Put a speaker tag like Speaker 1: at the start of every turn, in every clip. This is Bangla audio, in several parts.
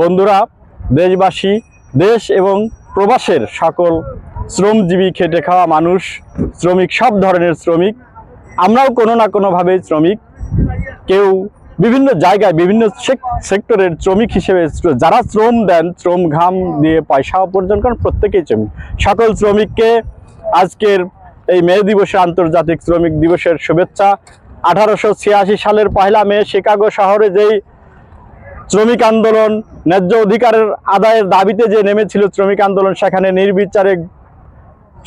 Speaker 1: বন্ধুরা, দেশবাসী, দেশ এবং প্রবাসের সকল শ্রমজীবী খেটে খাওয়া মানুষ, শ্রমিক, সব ধরনের শ্রমিক, আমরাও কোনো না কোনোভাবে শ্রমিক। কেউ বিভিন্ন জায়গায়, বিভিন্ন সেক্টরের শ্রমিক হিসেবে যারা শ্রম দেন, শ্রম ঘাম দিয়ে পয়সা উপার্জন করেন, প্রত্যেকেই শ্রমিক। সকল শ্রমিককে আজকের এই মে দিবসে আন্তর্জাতিক শ্রমিক দিবসের শুভেচ্ছা। আঠারোশো ছিয়াশি সালের পয়লা মে শিকাগো শহরে যেই শ্রমিক আন্দোলন, ন্যায্য অধিকারের আদায়ের দাবিতে যে নেমেছিল শ্রমিক আন্দোলন, সেখানে নির্বিচারে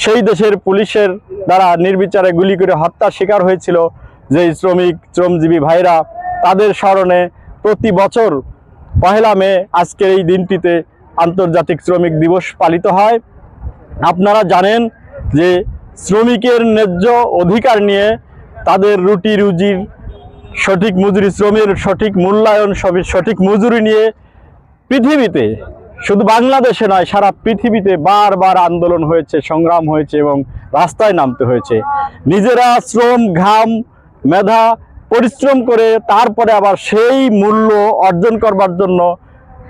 Speaker 1: সেই দেশের পুলিশের দ্বারা নির্বিচারে গুলি করে হত্যার শিকার হয়েছিল যে শ্রমিক, শ্রমজীবী ভাইরা। তাদের স্মরণে প্রতি বছর পহেলা মে আজকের এই দিনটিতে আন্তর্জাতিক শ্রমিক দিবস পালিত হয়। আপনারা জানেন যে শ্রমিকের ন্যায্য অধিকার নিয়ে তাদের রুটি রুজির সঠিক মজুরি শ্রমের সঠিক মূল্যায়ন সবই সঠিক মজুরি নিয়ে পৃথিবীতে, শুধু বাংলাদেশে নয়, সারা পৃথিবীতে বারবার আন্দোলন হয়েছে, সংগ্রাম হয়েছে এবং রাস্তায় নামতে হয়েছে। নিজেরা শ্রম, ঘাম, মেধা, পরিশ্রম করে তারপরে আবার সেই মূল্য অর্জন করবার জন্য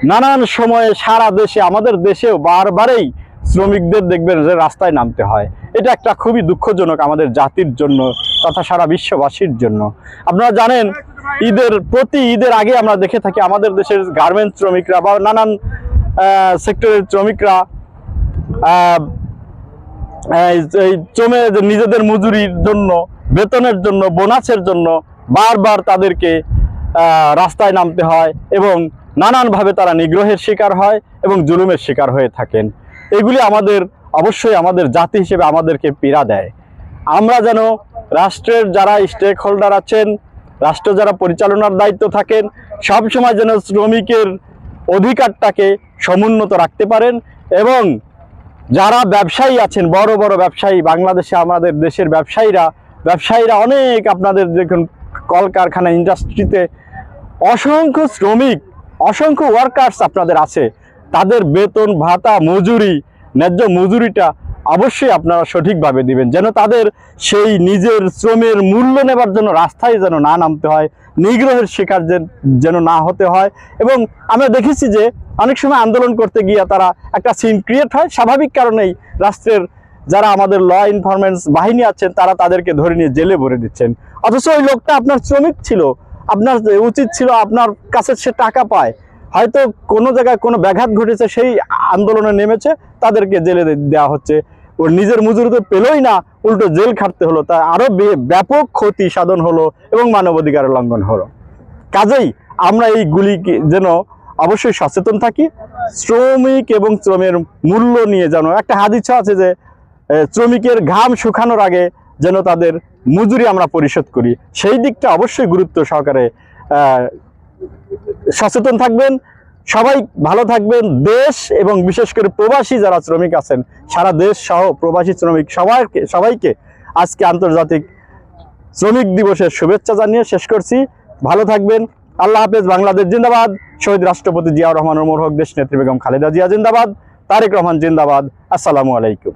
Speaker 1: নানান সময়ে সারা দেশে, আমাদের দেশেও বারবারেই শ্রমিকদের দেখবেন যে রাস্তায় নামতে হয়। এটা একটা খুবই দুঃখজনক আমাদের জাতির জন্য তথা সারা বিশ্ববাসীর জন্য। আপনারা জানেন, ঈদের প্রতি ঈদের আগে আমরা দেখে থাকি আমাদের দেশের গার্মেন্টস শ্রমিকরা বা নানান সেক্টরের শ্রমিকরা এই জমে নিজেদের মজুরির জন্য, বেতনের জন্য বোনাসের জন্য বারবার তাদেরকে রাস্তায় নামতে হয় এবং নানানভাবে তারা নিগ্রহের শিকার হয় এবং জুলুমের শিকার হয়ে থাকেন। এগুলি আমাদের, অবশ্যই আমাদের জাতি হিসেবে আমাদেরকে পীড়া দেয়। আমরা যেন রাষ্ট্রের যারা স্টেক হোল্ডার আছেন, রাষ্ট্র যারা পরিচালনার দায়িত্ব থাকেন সবসময় যেন শ্রমিকের অধিকারটাকে সমুন্নত রাখতে পারেন এবং যারা ব্যবসায়ী আছেন, বড় বড় ব্যবসায়ী, বাংলাদেশে আমাদের দেশের ব্যবসায়ীরা ব্যবসায়ীরা অনেক আপনাদের দেখুন কলকারখানা ইন্ডাস্ট্রিতে অসংখ্য শ্রমিক, অসংখ্য ওয়ার্কার্স আপনাদের আছে। তাদের বেতন, ভাতা, মজুরি, ন্যায্য মজুরিটা অবশ্যই আপনারা সঠিকভাবে দিবেন। যেন তাদের সেই নিজের শ্রমের মূল্য নেবার জন্য রাস্তায় যেন না নামতে হয়, নিগ্রহের শিকার যেন না হতে হয়। এবং আমরা দেখেছি যে অনেক সময় আন্দোলন করতে গিয়ে তারা একটা সিন ক্রিয়েট হয়। স্বাভাবিক কারণেই রাষ্ট্রের যারা আমাদের ল ইনফরমেন্স বাহিনী আছেন, তারা তাদেরকে ধরে নিয়ে জেলে ভরে দিচ্ছেন। অথচ ওই লোকটা আপনার শ্রমিক ছিল, আপনার উচিত ছিল, আপনার কাছে সে টাকা পায়। হয়তো কোনো জায়গায় কোনো ব্যাঘাত ঘটেছে, সেই আন্দোলনে নেমেছে, তাদেরকে জেলে দেওয়া হচ্ছে। ওর নিজের মজুরি তো পেলই না, উল্টো জেল খাটতে হলো। তা আরও বে- ব্যাপক ক্ষতি সাধন হলো এবং মানবাধিকার লঙ্ঘন হলো। কাজেই আমরা এইগুলি যেন অবশ্যই সচেতন থাকি, শ্রমিক এবং শ্রমের মূল্য নিয়ে যেন একটা হাদিসা আছে যে শ্রমিকের ঘাম শুকানোর আগে যেন তাদের মজুরি আমরা পরিশোধ করি। সেই দিকটা অবশ্যই গুরুত্ব সহকারে সচেতন থাকবেন, সবাই ভালো থাকবেন, দেশ এবং বিশেষ করে প্রবাসী যারা শ্রমিক আছেন, সারা দেশ সহ প্রবাসী শ্রমিক সবাইকে সবাইকে আজকে আন্তর্জাতিক শ্রমিক দিবসের শুভেচ্ছা জানিয়ে শেষ করছি। ভালো থাকবেন, আল্লাহ হাফেজ, বাংলাদেশ জিন্দাবাদ। শহীদ রাষ্ট্রপতি জিয়াউর রহমান মোর হক দেশ নেত্রী বেগম খালেদা জিয়া জিন্দাবাদ। তারেক রহমান জিন্দাবাদ। আসসালামু আলাইকুম।